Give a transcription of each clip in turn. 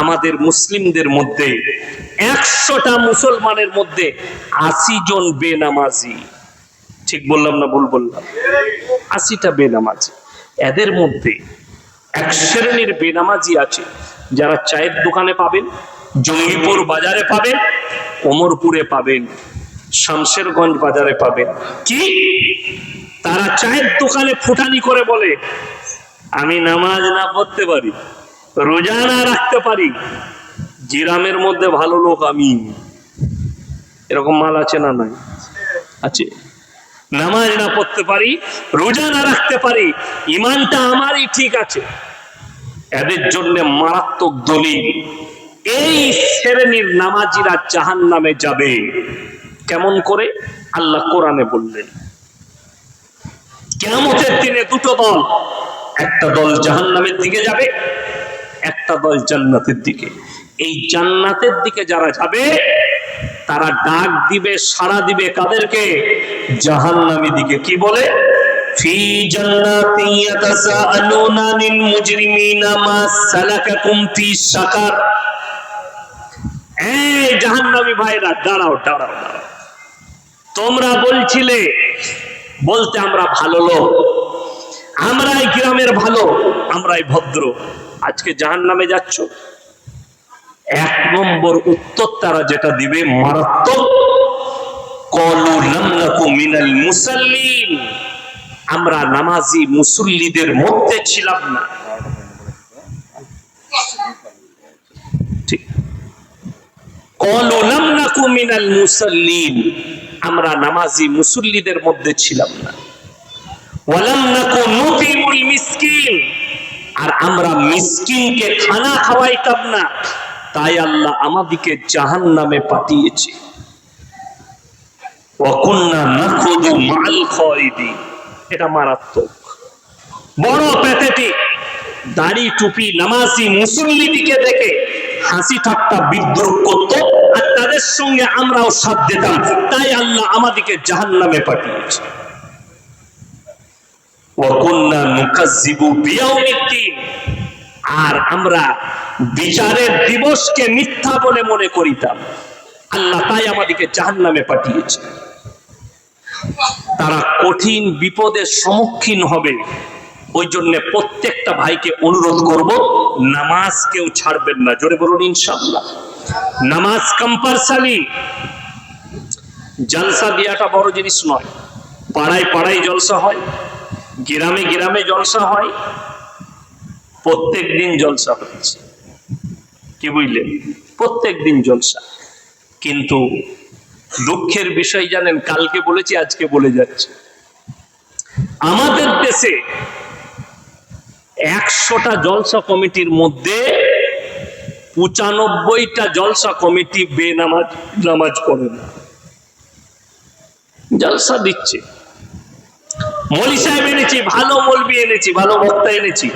আমাদের মুসলিমদের মধ্যে, একশোটা মুসলমানের মধ্যে আশি জন বেনামাজি। ঠিক বললাম না ভুল বললাম? আশিটা বেনামাজি। এদের মধ্যে এক শ্রেণির বেনামাজি আছে, যারা চায়ের দোকানে পাবেন, জঙ্গিপুর বাজারে পাবেন, ওমরপুরে পাবেন, শামশেরগঞ্জ বাজারে পাবেন। কি? তারা চায়ের দোকানে ফুটানি করে বলে, আমি নামাজ না পড়তে পারি। রোজা না রাখতে পারি। জিরামের মধ্যে ভালো লোক আমি। এরকম মাল আছে না নাই? আছে। নামাজ না পড়তে পারি রোজা না রাখতে পারি ইমানটা আমারই ঠিক আছে। এদের জন্য মারাত্মক দলিল। এই শ্রেণির নামাজিরা জাহান নামে যাবে। কেমন করে? আল্লাহ কোরআনে বললেন কেমতের দিনে দুটো দল একটা দল জাহান নামের দিকে যাবে একটা দল জান্নাতের দিকে। এই জান্নাতের দিকে যারা যাবে, তারা ডাক দিবে, সাড়া দিবে কাদেরকে? জাহান্নামী দিকে। কি বলে? তোমরা বলছিলে, বলতে আমরা ভালো লোক। আমরাই গ্রামের ভালো, আমরাই ভদ্র। আজকে জাহান্নামে যাচ্ছ? এক নম্বর উত্তর তারা যেটা দিবে, মারাত্মক। মিনাল আমরা নামাজি মুসল্লিদের মধ্যে ছিলাম না। আমরা নামাজি মুসল্লিদের মধ্যে ছিলাম না। আর আমরা মিসকিনকে খানা খাওয়াইতাম না। তাই আল্লাহ আমাদিকে জাহান নামে পাঠিয়েছে এটা মারাত্মক। বড় দাড়ি, টুপি, নামাজি, মুসল্লিদিকে দেখে হাসি ঠাট্টা, বিদ্রোহ করত। আর তাদের সঙ্গে আমরাও সাথ দিতাম। তাই আল্লাহ আমাদিকে জাহান নামে পাঠিয়েছে। আর আমরা বিচারের দিবসকে মিথ্যা বলে মনে করিতাম। আল্লাহ তাই আমাদেরকে জাহান্নামে পাঠিয়েছে। তারা কঠিন বিপদের সম্মুখীন হবে। ওই জন্য প্রত্যেকটা ভাইকে অনুরোধ করব, নামাজ কেউ ছাড়বেন না। জোরে বলুন, ইনশাআল্লাহ। নামাজ কম্পালসারি জলসা দেওয়াটা বড় জিনিস নয়। পাড়ায় পাড়ায় জলসা হয়। গ্রামে গ্রামে জলসা হয় প্রত্যেক দিন জলসা হচ্ছে। কি বুঝলেন প্রত্যেক দিন জলসা। কিন্তু দুঃখের বিষয় জানেন, কালকে বলেছি, আজকে বলে যাচ্ছে। আমাদের দেশে একশোটা জলসা কমিটির মধ্যে পঁচানব্বইটা জলসা কমিটি বেনামাজ নামাজ পড়ে না। জলসা দিচ্ছে। মলি সাহেব এনেছি, ভালো মলবি এনেছি, ভালো বক্তা এনেছি।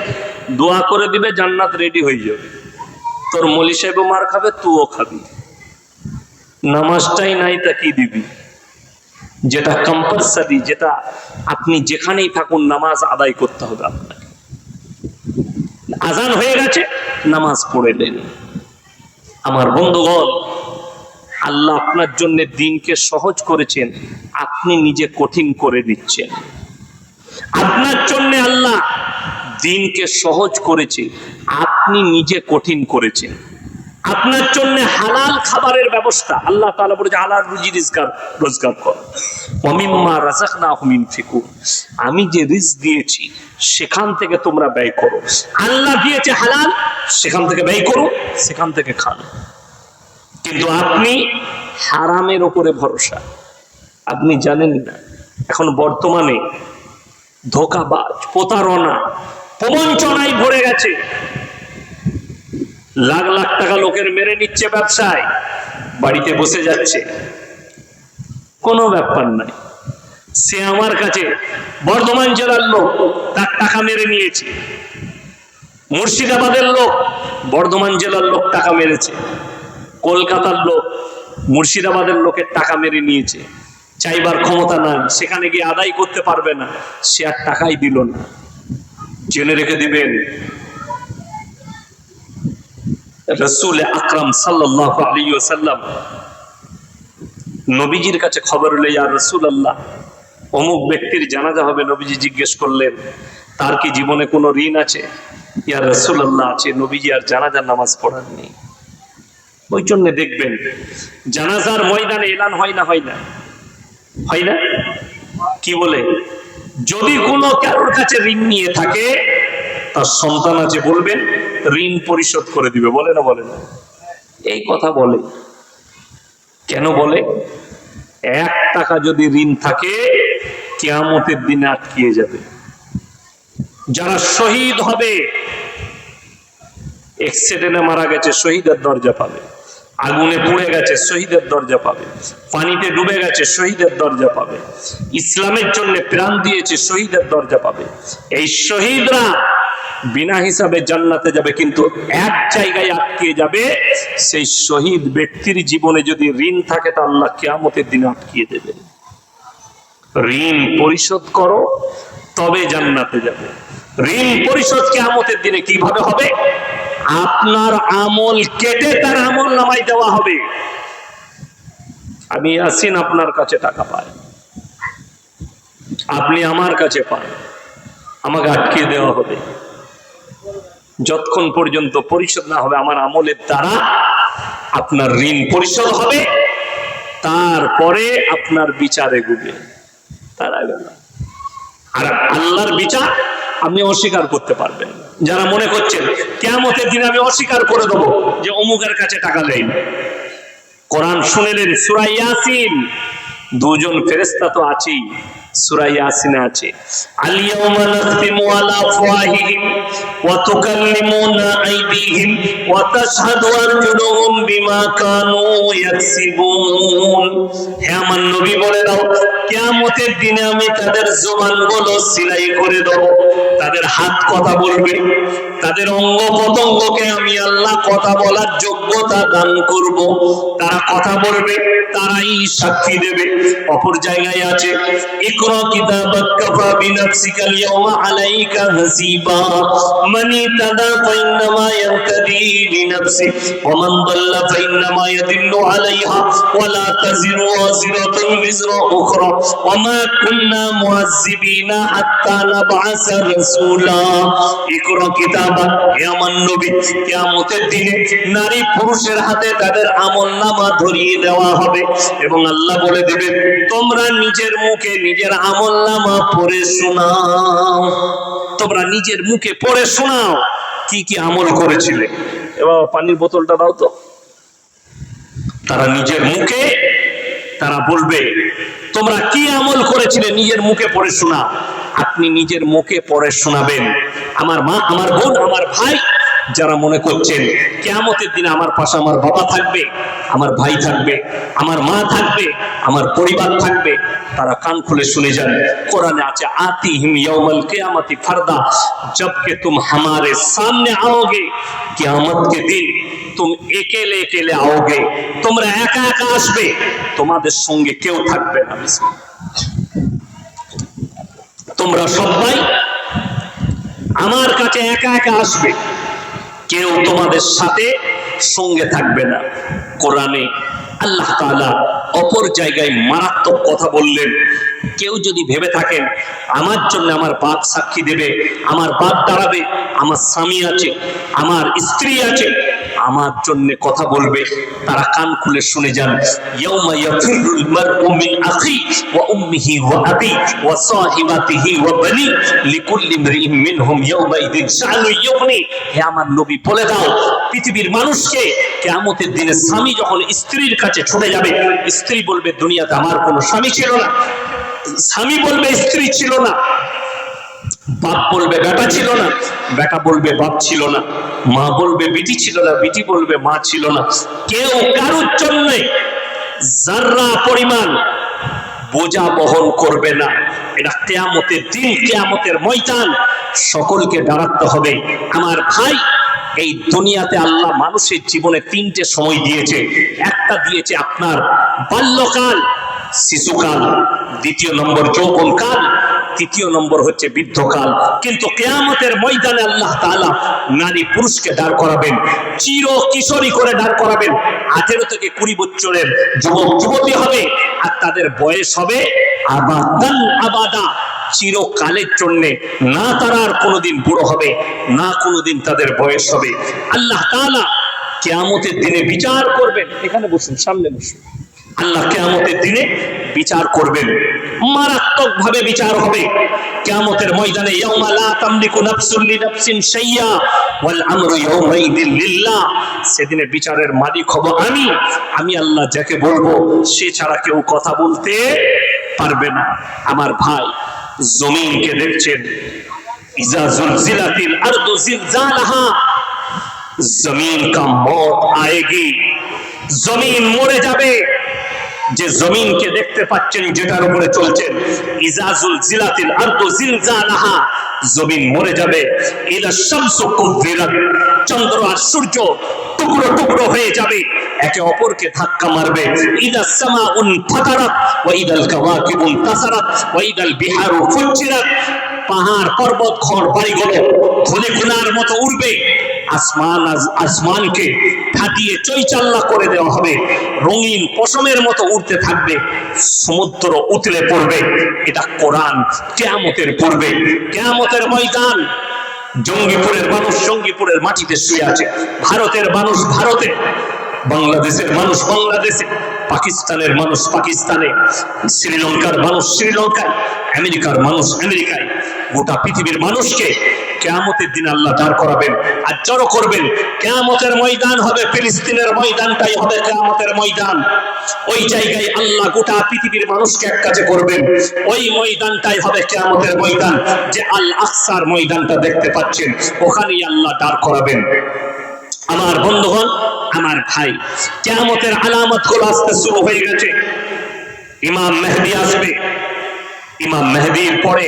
দোয়া করে দিবে, জান্নাত রেডি হয়ে যাবে। তোর মলি সাহেবও মার খাবে তুও খাবি। নামাজটাই নাই তা কি দিবি? যেটা কম্পালসারি যেটা আপনি যেখানেই থাকুন, নামাজ আদায় করতে হবে আপনাকে। আজান হয়ে গেছে, নামাজ পড়ে দেন আমার বন্ধুগণ, আল্লাহ আপনার জন্য দিনকে সহজ করেছেন, আপনি নিজে কঠিন করে দিচ্ছেন। আপনার জন্য আল্লাহ দিনকে সহজ করেছে, আপনি নিজে কঠিন করেছেন আপনার জন্য হালাল খাবারের ব্যবস্থা, আল্লাহ তাআলা বলেছে, হালাল রুজি রোজগার রোজগার কর। ওয়ামিম্মা রাযাকনাহুম ইনফিকুন। আমি যে রিজ দিয়েছি, সেখান থেকে তোমরা ব্যয় করো। আল্লাহ দিয়েছে হালাল, সেখান থেকে ব্যয় করো, সেখান থেকে খান কিন্তু আপনি হারামের ওপরে ভরসা। আপনি জানেন না, এখন বর্তমানে ধোকাবাজ, প্রতারণা, প্রবঞ্চনায় ভরে গেছে। লাখ লাখ টাকা লোকের মেরে নিচ্ছে ব্যবসায়, বাড়িতে বসে যাচ্ছে। কোনো ব্যাপার নাই। সে আমার কাছে বর্ধমান জেলার লোক, তার টাকা মেরে নিয়েছে। মুর্শিদাবাদের লোক, বর্ধমান জেলার লোক টাকা মেরেছে। কলকাতার লোক, মুর্শিদাবাদের লোকের টাকা মেরে নিয়েছে। চাইবার ক্ষমতা নাই, সেখানে গিয়ে আদায় করতে পারবে না। সে আর টাকাই দিল না। জেনে রেখে দিবেন, রসুল আকরাম সাল্লাম নবীজির কাছে খবর হলে ইয়া রসুল আল্লাহ অমুক ব্যক্তির জানাজা হবে। নবীজি জিজ্ঞেস করলেন, তার কি জীবনে কোনো ঋণ আছে? ইয়া রসুল আল্লাহ আছে। নবীজি আর জানাজার নামাজ পড়াননি। ওই জন্য দেখবেন, জানাজার ময়দানে এলান হয় না হয় না। হয় না? কি বলে? যদি কোনো কারোর কাছে ঋণ নিয়ে থাকে, তার সন্তান আছে বলবেন ঋণ পরিশোধ করে দিবে। বলে না বলে না? এই কথা বলে। কেন বলে? এক টাকা যদি ঋণ থাকে, কেয়ামতের দিনে আটকিয়ে যাবে। যারা শহীদ হবে এক্সিডেন্টে মারা গেছে, শহীদের দরজা পাবে। আগুনে পুড়ে গেছে, শহীদের দরজা পাবে। পানিতে ডুবে গেছে, শহীদের দরজা পাবে। ইসলামের জন্য প্রাণ দিয়েছে, শহীদের দরজা পাবে। এই শহীদরা বিনা হিসাবে জান্নাতে যাবে, কিন্তু এক জায়গায় আটকে যাবে, সেই শহীদ ব্যক্তির জীবনে যদি ঋণ থাকে, তা আল্লাহ কেয়ামতের দিনে আটকিয়ে দেবে। ঋণ পরিশোধ করো, তবে জান্নাতে যাবে। ঋণ পরিশোধ কেয়ামতের দিনে কীভাবে হবে? আপনার আমল কেটে তার আমল নামাই দেওয়া হবে। আমি আসিন আপনার কাছে টাকা পাই। আপনি আমার কাছে পান। আমাকে আটকে দেওয়া হবে। যতক্ষণ পর্যন্ত পরিশোধ না হবে, আমার আমলের দ্বারা আপনার ঋণ পরিশোধ হবে। তারপরে আপনার বিচারে গুবে। তার আগে। আর আল্লাহর বিচার আপনি অস্বীকার করতে পারবেন। যারা মনে করছেন কেমতের দিন আমি অস্বীকার করে দেবো যে অমুকের কাছে টাকা দেয় কোরআন শুনেলেন সুরাই ইয়াসিন। দুজন ফেরেস্তা তো আছেই। সুরাই ইয়াসিনে আছে আলিয়াউমা আইদিহিম ওয়া তাশহাদু আরজুলুহুম বিমা কানু ইয়াকসিবুন হে আমার নবী বলে দাও, কিয়ামতের দিনে আমি তাদের জবানগুলো সিলাই করে দেব। তাদের হাত কথা বলবে। তাদের অঙ্গ পতঙ্গকে আমি আল্লাহ কথা বলার যোগ্যতা দান করব। তারা কথা বলবে, তারাই সাক্ষী দেবে। অপর জায়গায় আছে, ইকরা কিতাবাক কাফা বিনাফসিকা আল-ইয়াওমা আলাইকা হাসিবা। মান ইতাদা ফাইন্নামা ইয়াহতাদি লিনাফসি ওয়া মান দাল্লা ফাইন্নামা ইয়াদিল্লু আলাইহা ওয়া লা তাজিরু ওয়াজিরাতুন বিজরা উখরা ওয়া মা কুন্না মুআযযিবিনা হাত্তা নাবআসা রাসূলা ইকরা কিতাবা হে আমার নবী কিয়ামতের দিনে নারী পুরুষের হাতে তাদের আমলনামা ধরিয়ে দেওয়া হবে। এবং আল্লাহ বলে দেবেন, তোমরা নিজের মুখে নিজের আমলনামা পড়ে শোনাও। তোমরা নিজের মুখে পড়ে শোনাও কি কি আমল করেছিলে। এবার পানির বোতলটা দাও তো। তারা নিজের মুখে, তারা বলবে, তোমরা কি আমল করেছিলে নিজের মুখে পড়ে শোনাও? আপনি নিজের মুখে পড়ে শোনাবেন। আমার মা, আমার বোন, আমার ভাই যারা মনে করছেন কেয়ামতের দিনে আমার পাশে আমার বাবা থাকবে আমার ভাই থাকবে আমার মা থাকবে আমার পরিবার থাকবে তারা কান খুলে শুনে যান কোরআনে আছে আতি হিম यौमल कियामती फरदा जब के तुम हमारे सामने आओगे कियामत के दिन तुम একেলে একেলে आओगे তোমরা একা একা আসবে তোমাদের সঙ্গে কেউ থাকবে না তোমরা সবাই আমার কাছে একা একা আসবে কেউ তোমাদের সাথে সঙ্গে থাকবে না। কোরআনে আল্লাহ তালা অপর জায়গায় মারাত্মক কথা বললেন, কেউ যদি ভেবে থাকেন, আমার জন্য আমার বাপ সাক্ষী দেবে, আমার বাপ দাঁড়াবে, আমার স্বামী আছে, আমার স্ত্রী আছে আমার জন্য কথা বলবে, তারা কান খুলে শুনে যান। হে আমার নবী, বলে দাও, পৃথিবীর মানুষকে দিনে স্বামী যখন স্ত্রীর কাছে যাবে, স্ত্রী বলবে, দুনিয়াতে আমার কোনো স্বামী ছিল না। স্বামী বলবে, স্ত্রী ছিল না। বাপ বলবে, বেটা ছিল না। বেটা বলবে, বাপ ছিল না। মা বলবে, বিটি ছিল না। বিটি বলবে, মা ছিল না। কেউ কারোর জন্য জাররা পরিমাণ বোঝা বহন করবে না, এটা কেয়ামতের দিন, কেয়ামতের ময়দান, সকলকে দাঁড়াতে হবে। আমার ভাই এই দুনিয়াতে আল্লাহ মানুষের জীবনে তিনটে সময় দিয়েছে। একটা দিয়েছে আপনার বাল্যকাল, শিশুকাল, দ্বিতীয় নম্বর যৌবনকাল তৃতীয় নম্বর হচ্ছে বৃদ্ধকাল। কিন্তু কেয়ামতের ময়দানে আল্লাহ তাআলা নারী পুরুষকে দাঁড় করাবেন, চির কিশোরী করে দাঁড় করাবেন। আঠেরো থেকে কুড়ি বছরের যুবক, যুবতী হবে আর তাদের বয়স হবে আবাদান আবাদা। চিরকালের জন্য না তারা আর কোনোদিন বুড়ো হবে, না কোনোদিন তাদের বয়স হবে। আল্লাহ তাআলা কেয়ামতের দিনে বিচার করবেন। এখানে বসুন, সামনে বসুন। আল্লাহ কেয়ামতের দিনে বিচার করবেন। মারাত্মক ভাবে বিচার হবে। কেয়ামতের ময়দানে ইয়াউমা লা তামলিকু নাফসুন লিনাফসিন শাইয়া ওয়াল আমরু ইয়াউমাইদিন লিল্লাহ। সেদিনে বিচারের মালিক হব আমি। আমি আল্লাহ যাকে বলব, সে ছাড়া কেউ কথা বলতে পারবে না। আমার ভাই জমিনকে দেখছেন। ইজা জুলজিলাতিল আরদু জিলজালাহা। জমিন কা মত আয়েগি। জমিন মরে যাবে। যে জমিনকে দেখতে পাচ্ছেন, যেটার উপরে চলছেন, ইজাজুল জিলাতিল আরদু জিলজালাহা, জমিন মরে যাবে। ইদা শামসু কুবিরাত চন্দ্র আর সূর্য টুকরো টুকরো হয়ে যাবে। একে অপরকে ধাক্কা মারবে। ইদা সামাউন ফাতারাত, ওয়া ইদাল কাওয়াকিবুন তাসারাত, ওয়া ইদাল বিহারু ফুজ্জিরাত। পাহাড়, পর্বত ঘর বাড়িগুলো ধনে ঘুনার মতো উড়বে। আসমান আসমানকে ফাটিয়ে চৈচাল্লা করে দেওয়া হবে। রঙিন পশমের মতো উড়তে থাকবে, সমুদ্র উতলে পড়বে। এটা কোরআন কেয়ামতের পূর্বে। কেয়ামতের ময়দান, জঙ্গিপুরের মানুষ জঙ্গিপুরের মাটিতে শুয়ে আছে। ভারতের মানুষ ভারতে, বাংলাদেশের মানুষ বাংলাদেশে, পাকিস্তানের মানুষ পাকিস্তানে, শ্রীলঙ্কার মানুষ শ্রীলঙ্কায়, আমেরিকার মানুষ আমেরিকায়। গোটা পৃথিবীর মানুষকে কেয়ামতের দিন আল্লাহ দাঁড় করাবেন, আর জড়ো করবেন। কেয়ামতের ময়দান হবে, ফিলিস্তিনের ময়দানটাই হবে কেয়ামতের ময়দান। ওই জায়গায় আল্লাহ গোটা পৃথিবীর মানুষকে এক কাজে করবেন। ওই ময়দানটাই হবে কেয়ামতের ময়দান, যে আল আকসার ময়দানটা দেখতে পাচ্ছেন, ওখানেই আল্লাহ দাঁড় করাবেন। আমার বন্ধুগণ, আমার ভাই, কেয়ামতের আলামতগুলো আসতে শুরু হয়ে গেছে। ইমাম মেহেদি আসবে। ইমাম মেহেদির পরে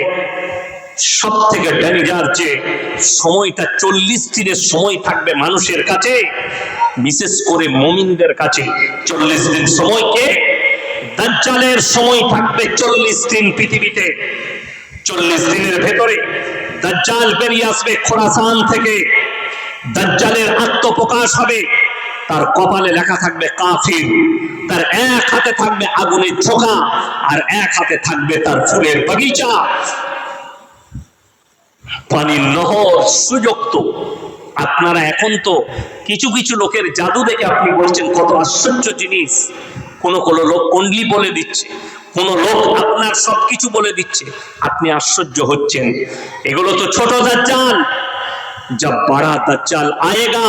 সব থেকে ডেঞ্জার যে সময়টা, চল্লিশ দিনের সময় থাকবে মানুষের কাছে, বিশেষ করে মমিনদের কাছে। চল্লিশ দিন সময়কে দাজ্জালের সময় থাকবে চল্লিশ দিন পৃথিবীতে। চল্লিশ দিনের ভেতরে দাজ্জাল বেরিয়ে আসবে খোরাসান থেকে। দাজ্জালের আত্মপ্রকাশ হবে। তার কপালে লেখা থাকবে কাফির। তার এক হাতে থাকবে আগুনের ছোকা আর এক হাতে থাকবে তার ফুলের বাগিচা। পানির নহর সুযুক্ত। আপনারা এখন তো কিছু কিছু লোকের জাদু দেখে আপনি বলছেন, কত আশ্চর্য জিনিস। কোন কোন লোক কন্ডলি বলে দিচ্ছে, কোন লোক আপনার সবকিছু বলে দিচ্ছে। আপনি আশ্চর্য হচ্ছেন। এগুলো তো ছোট দাজ্জাল। জব বড়া দাজ্জাল আয়েগা।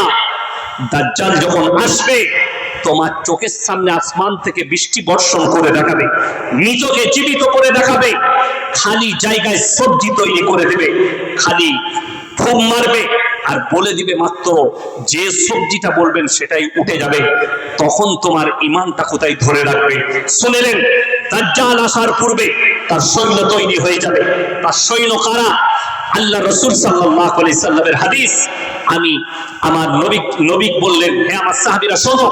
দাজ্জাল যখন আসবে তোমার চোখের সামনে আসমান থেকে বৃষ্টি বর্ষণ করে দেখাবে। মৃতকে জীবিত করে দেখাবে। খালি জায়গায় সবজি তৈরি করে দেবে। খালি ফুম মারবে আর বলে দিবে মাত্র, যে সবজিটা বলবেন সেটাই উঠে যাবে। তখন তোমার ইমানটা কোথায় ধরে রাখবে? শুনেলেন দাজ্জাল আসার পূর্বে তার সৈন্য তৈরি হয়ে যাবে। তার সৈন্য কারা? আল্লাহ রসুল সাল্লাহ হাদিস। আমি আমার নবী নবী বললেন হ্যাঁ আমার সাহাবিরা, শোনো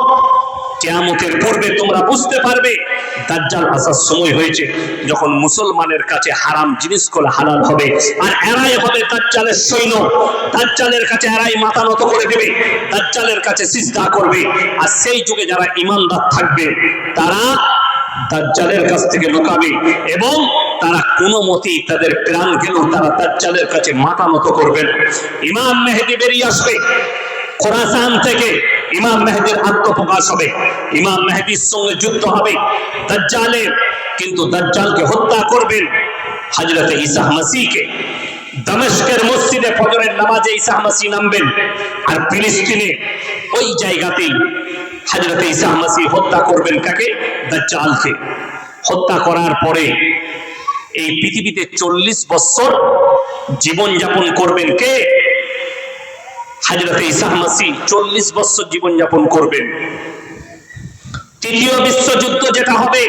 কেয়ামতের পূর্বে তোমরা বুঝতে পারবে, দাজ্জাল আসার সময় হয়েছে যখন মুসলমানের কাছে হারাম জিনিসগুলো হালাল হবে আর এরাই হবে দাজ্জালের সৈন্য। দাজ্জালের কাছে এরাই মাথা নত করে দেবে, দাজ্জালের কাছে সিজদা করবে। আর সেই যুগে যারা ইমানদার থাকবে, তারা দাজ্জালের কাছ থেকে লুকাবে এবং তারা কোনো মতেই তাদের প্রাণ গেলেও তারা দাজ্জালের কাছে মাথা নত করবেন ইমাম মেহেদি বেরিয়ে আসবে, খোরাসান থেকে। ইমাম মেহেদির আত্মপ্রকাশ হবে, ইমাম মেহেদির সঙ্গে যুদ্ধ হবে। দাজ্জালের কিন্তু দাজ্জালকে হত্যা করবেন হযরত ঈসা মাসিহকে। দামেস্কের মসজিদে ফজরের নামাজে ঈসা মাসি নামবেন আর ফিলিস্তিনে ওই জায়গাতেই হযরত ঈসা মাসি হত্যা করবেন কাকে? দাজ্জালকে। হত্যা করার পরে এই পৃথিবীতে চল্লিশ বছর জীবন যাপন করবেন কে? হাজরত ইসা মাসি চল্লিশ বছর জীবন যাপন করবেন। তৃতীয় বিশ্বযুদ্ধ যেটা হবে,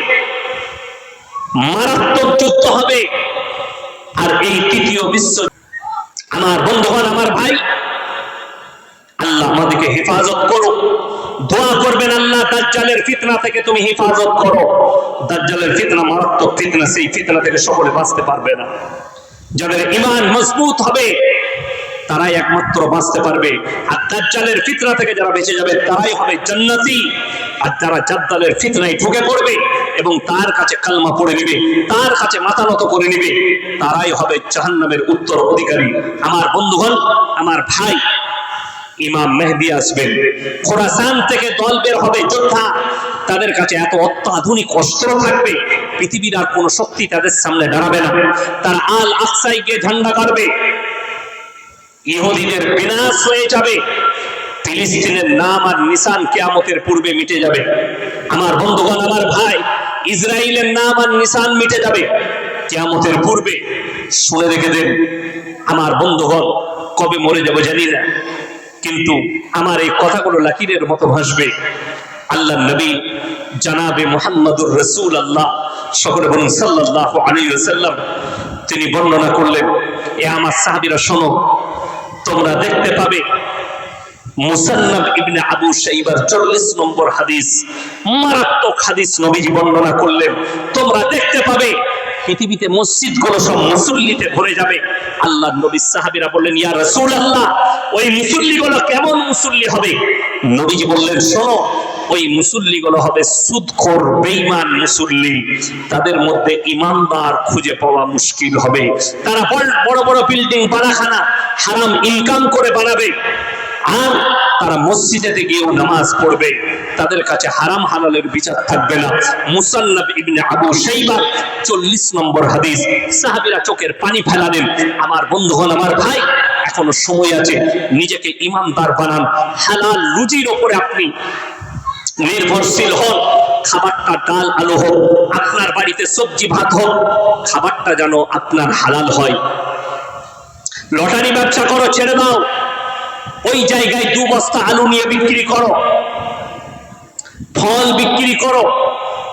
মারাত্মক যুদ্ধ হবে। আর এই তৃতীয় বিশ্ব আমার বন্ধুগণ, আমার ভাই, আল্লাহ আমাদেরকে হেফাজত করো। দোয়া করবেন আল্লাহ, দাজ্জালের ফিতনা থেকে তুমি হেফাজত করো। দাজ্জালের ফিতনা মারাত্মক ফিতনা, সেই ফিতনা থেকে সকলে বাঁচতে পারবে না। যাদের ইমান মজবুত হবে তারাই একমাত্র বাঁচতে পারবে। আর দাজ্জালের ফিতরা থেকে যারা বেঁচে যাবে, তারাই হবে জান্নাতি। আর যারা জাদ্দালের ফিতনায় ঢুকে পড়বে এবং তার কাছে কালমা পড়ে নেবে, তার কাছে মাথা নত করে নেবে, তারাই হবে জাহান্নামের উত্তর অধিকারী। আমার বন্ধুগণ, আমার ভাই, ইমাম মেহদি আসবেন। খোরাসান থেকে দল বের হবে যোদ্ধা। তাদের কাছে এত অত্যাধুনিক অস্ত্র থাকবে, পৃথিবীর আর কোন শক্তি তাদের সামনে দাঁড়াবে না। তারা আল আকসাই গিয়ে ঝান্ডা কাটবে। ইহুদিদের বিনাশ হয়ে যাবে। ফিলিস্তিনের নাম আর নিশান কেয়ামতের পূর্বে মিটে যাবে। আমার বন্ধুগণ, আমার ভাই ইসরায়েলের নাম আর নিশান মিটে যাবে। কেয়ামতের পূর্বে, শুনে রেখে দেন, আমার বন্ধুগণ, কবে মরে যাব জানি না। কিন্তু আমার এই কথাগুলো লাকিরের মতো ভাসবে। আল্লাহ নবী জানাবে মোহাম্মদুর রসুল আল্লাহ সকলে বলুন সাল্লাহ আলী সাল্লাম তিনি বর্ণনা করলেন, এ আমার সাহাবিরা শোনো তোমরা দেখতে পাবে মুসান্নাব ইবনে আবু শাইবার 40 নম্বর হাদিস। মারাত্মক হাদিস নবীজি বর্ণনা করলেন। তোমরা দেখতে পাবে পৃথিবীতে মসজিদগুলো সব মুসল্লিতে ভরে যাবে। আল্লাহ বললেন, ইয়া ওই মুসল্লি গুলো কেমন মুসল্লি হবে? নবীজি বললেন, শোনো ওই মুসল্লি গুলো হবে সুদখোর, বেঈমান মুসল্লি। তাদের মধ্যে ইমানদার খুঁজে পাওয়া মুশকিল হবে। তারা বড়- বড় বিল্ডিং বাড়াখানা হারাম ইনকাম করে বানাবে। আর তারা মসজিদে গিয়েও নামাজ পড়বে। তাদের কাছে হারাম হালালের বিচার থাকবে না। মুসান্নাব ইবনে আবু শাইবা 40 নম্বর হাদিস। সাহাবীরা চোখের পানি ফেলালেন আমার বন্ধুগণ, আমার ভাই, এখনও সময় আছে। নিজেকে ইমানদার বানান। হালাল রুজির ওপরে আপনি নির্ভরশীল হন খাবারটা ডাল আলু হোক, আপনার বাড়িতে সবজি ভাত হোক, খাবারটা যেন আপনার হালাল হয়। লটারি ব্যবসা করো, ছেড়ে দাও। ওই জায়গায় দু বস্তা আলু নিয়ে বিক্রি করো। ফল বিক্রি করো।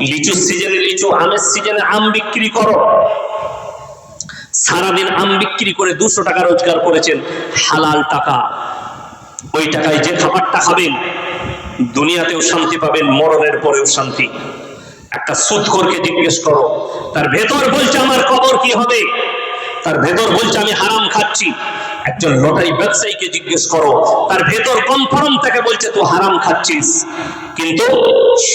লিচুর সিজনে লিচু, আমের সিজনে আম বিক্রি করো। সারাদিন আম বিক্রি করে দুশো টাকা রোজগার করেছেন হালাল টাকা। ওই টাকায় যে খাবারটা খাবেন দুনিয়াতেও শান্তি পাবেন, মরণের পরেও শান্তি। একটা সুদখোরকে জিজ্ঞেস করো, তার ভেতর বলছে আমার কবর কি হবে? তার ভেতর বলছে, আমি হারাম খাচ্ছি। একজন লটারি ব্যবসায়ীকে জিজ্ঞেস করো, তার ভেতর কনফার্ম থেকে বলছে তুই হারাম খাচ্ছিস? কিন্তু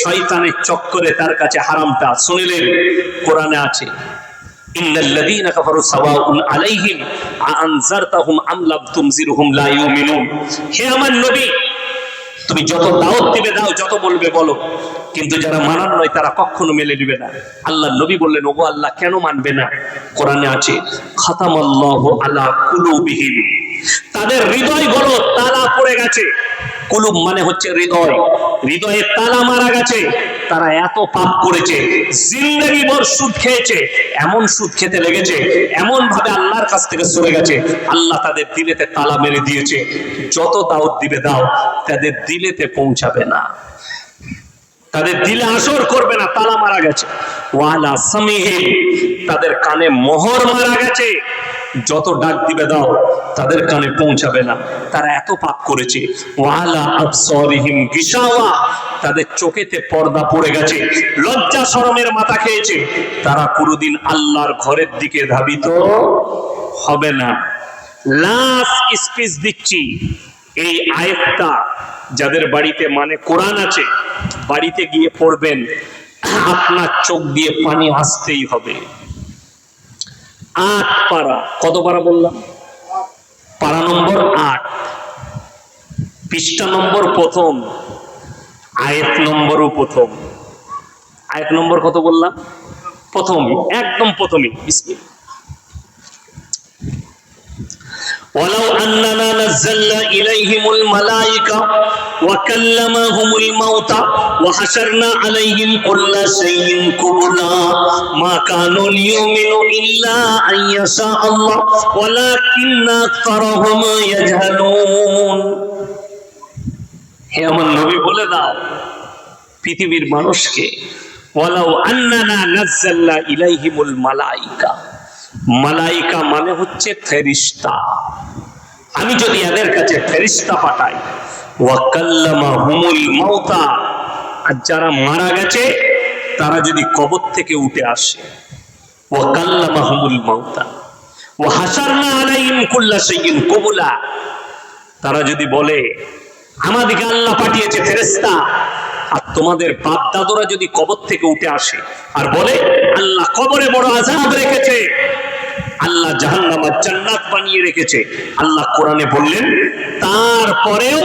শয়তানের চক্করে তার কাছে হারামটা শুনিলেন, কোরআনে আছে হে আমার নবী তুমি যত দাওয়াত দিবে দাও, যত বলবে বলো। কিন্তু যারা মানার নয়, তারা কখনো মেলে দিবে না। আল্লাহ নবী বললেন, ওগো আল্লাহ, কেন মানবে না? কোরআনে আছে, খাতামাল্লাহু আলা কুলুবিহিম। তাদের হৃদয়গুলো তালা পড়ে গেছে। কুলুব মানে হচ্ছে হৃদয়। হৃদয়ে তালা মারা গেছে। তারা এত পাপ করেছে, জিন্দগি ভর সুদ খেয়েছে, এমন সুদ খেতে লেগেছে এমন ভাবে আল্লাহর কাছ থেকে সরে গেছে, আল্লাহ তাদের দিলেতে তালা মেরে দিয়েছে, যত দাওয়াত দিবে দাও, তাদের দিলেতে পৌঁছাবে না। তাদের দিলে আসর করবে না, তালা মারা গেছে। ওয়ালা সামিহিম তাদের কানে মোহর মারা গেছে। যত ডাক দিবে দাও, তাদের কানে পৌঁছাবে না। তারা এত পাপ করেছে। ওয়ালা আবসারিহিম গিশাওয়া তাদের চোখেতে পর্দা পড়ে গেছে, লজ্জা শরমের মাথা খেয়েছে। তারা কোনোদিন আল্লাহর ঘরের দিকে ধাবিত হবে না। লাস্ট স্পিচ দিচ্ছি, এই আয়াতটা যাদের বাড়িতে মানে কোরআন আছে, বাড়িতে গিয়ে পড়বেন, আপনার চোখ দিয়ে পানি আসতেই হবে। আট পাড়া কত পারা বললাম? পাড়া নম্বর আট। পৃষ্ঠা নম্বর প্রথম, আয়াত নম্বরও প্রথম। আয়ত নম্বর কত বললাম? প্রথম একদম প্রথমে ولو أننا نزلنا إليهم الملائكة وكلمهم الموتى وحشرنا عليهم كل شيء قبلا ما كانوا ليؤمنوا إلا أن يشاء الله ولكن أكثرهم يجهلون হে আমার নবী বলে দাও পৃথিবীর মানুষকে ওয়ালাউ আন্নানা নাজ্জালনা ইলাইহিমুল মালাইকা মালাইকা মানে হচ্ছে ফেরিস্তা। আমি যদি এদের কাছে ফেরিস্তা পাঠাই ওয়াকাল্লামা হুমুল মাউতা, আর যারা মারা গেছে, তারা যদি কবর থেকে উঠে আসে ওয়াকাল্লামা হুমুল মাউতা ও হাসারনা আলাইহিম কুল্লা শাইইন কবুলা, তারা যদি বলে আমাদেরকে আল্লাহ পাঠিয়েছে ফেরেশতা আর তোমাদের বাপ দাদুরা যদি কবর থেকে উঠে আসে, আর বলে, আল্লাহ কবরে বড় আজাব রেখেছে। আল্লাহ জাহান্নাম জান্নাত বানিয়ে রেখেছে। আল্লাহ কোরআনে বললেন, তারপরেও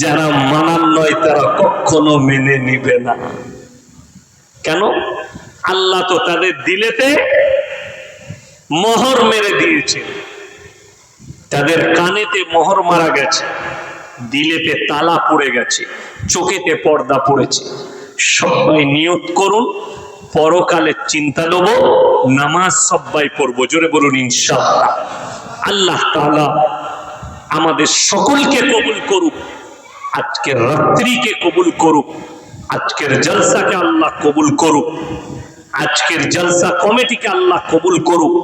যারা মানার নয়, তারা কখনো মেনে নিবে না। কেন? আল্লাহ তো তাদের দিলেতে মোহর মেরে দিয়েছে। তাদের কানেতে মোহর মারা গেছে, দিলেতে তালা পড়ে গেছে, চোখেতে পর্দা পড়েছে। সবাই নিয়ত করুন পরকালের চিন্তা নেব নামাজ সবাই পড়ব, জোরে বলুন ইনশাআল্লাহ। আল্লাহ তাআলা আমাদের সকলকে কবুল করুক আজকের রাত্রিকে কবুল করুক, আজকের জলসাকে আল্লাহ কবুল করুক, আজকের জলসা কমিটিকে আল্লাহ কবুল করুক।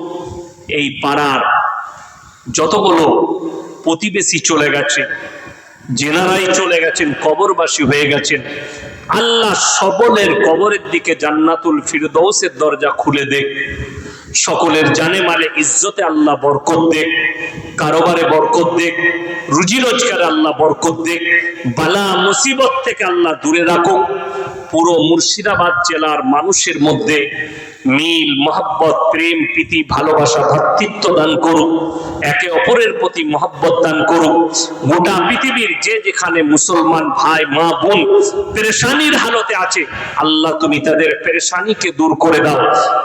এই পাড়ার যতগুলো প্রতিবেশী চলে গেছে, জেনারাই চলে গেছেন, কবরবাসী হয়ে গেছেন আল্লাহ সকলের কবরের দিকে জান্নাতুল ফিরদৌসের দরজা খুলে দে। সকলের জানে মালে ইজ্জতে আল্লাহ বরকত দেখ কারোবারে বরকত দেখ রুজি রোজগারে আল্লাহ বরকত দেখ বালা মুসিবত থেকে আল্লাহ দূরে রাখো পুরো মুর্শিদাবাদ জেলার মানুষের মধ্যে মিল, মহাব্বত, প্রেম, প্রীতি, ভালোবাসা, ভ্রাতৃত্ব দান করুক, একে অপরের প্রতি মহাব্বত দান করুক। গোটা পৃথিবীর যে যেখানে মুসলমান ভাই, মা, বোন পেরেশানির হালতে আছে, আল্লাহ তুমি তাদের পেরেশানিকে দূর করে দাও।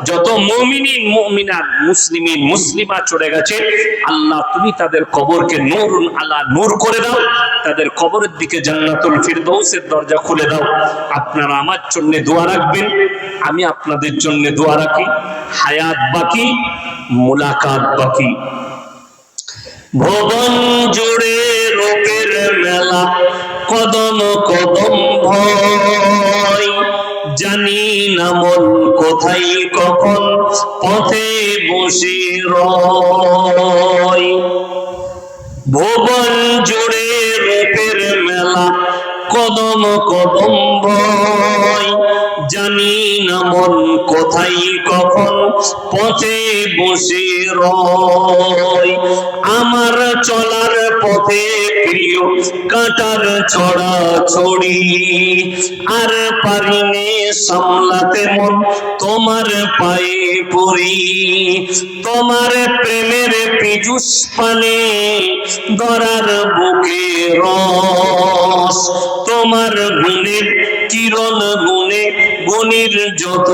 যত মমিনিন মমিনার মুসলিমিন, মুসলিমা চলে গেছে, আল্লাহ তুমি তাদের কবরকে নূর আল্লাহ নূর করে দাও। তাদের কবরের দিকে জান্নাতুল ফিরদৌসের দরজা খুলে দাও। আপনারা আমার জন্য দোয়া রাখবেন। আমি আপনাদের জন্য দোয়া রাখি। হায়াত বাকি, মুলাকাত বাকি। ভবন জুড়ে রূপের মেলা, কদম কদম ভয়। জানি না মন কোথায়, কখন পথে বসে রয়। ভবন জুড়ে কদম কদম ভয় জানি না মন কোথায়, কখন পথে বসে রয়। আমার চলার পথে প্রিয় কাটার ছড়া ছড়ি। আর পারিনে সামলাতে মন তোমার পায়ে পড়ি। তোমার প্রেমের পিজুস পানে গড়ার বুকে রস। তোমার গুণের কিরণ গুণে, গুণের যত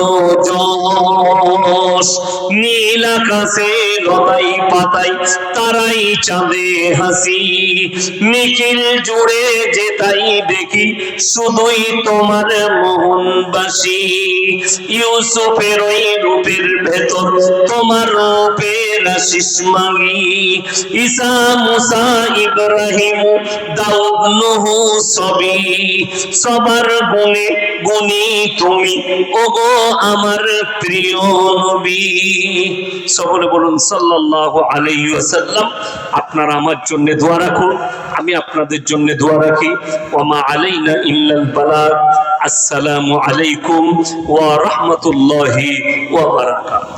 যশ। নীল আকাশে লতাই পাতাই তারাই চাঁদে হাসি। নিখিল জুড়ে যে তাই দেখি, শুধুই তোমার মোহনবাসী। ইউসুফের ওই রূপের ভেতর তোমার রূপের আশিস মাগি। ঈসা, মুসা, ইব্রাহিম, দাউদ, নহু সবই সবার গুণে গুণী তুমি। ওগো আমার প্রিয় নবী। সকলে বলুন, সাল্লাল্লাহু আলাইহি ওয়াসাল্লাম, আপনারা আমার জন্য দোয়া রাখুন, আমি আপনাদের জন্য দোয়া রাখি। ওমা আলাইনা ইল্লাল বালাগ আসসালামু আলাইকুম ওয়া রাহমাতুল্লাহি ওয়া বারাকাতুহু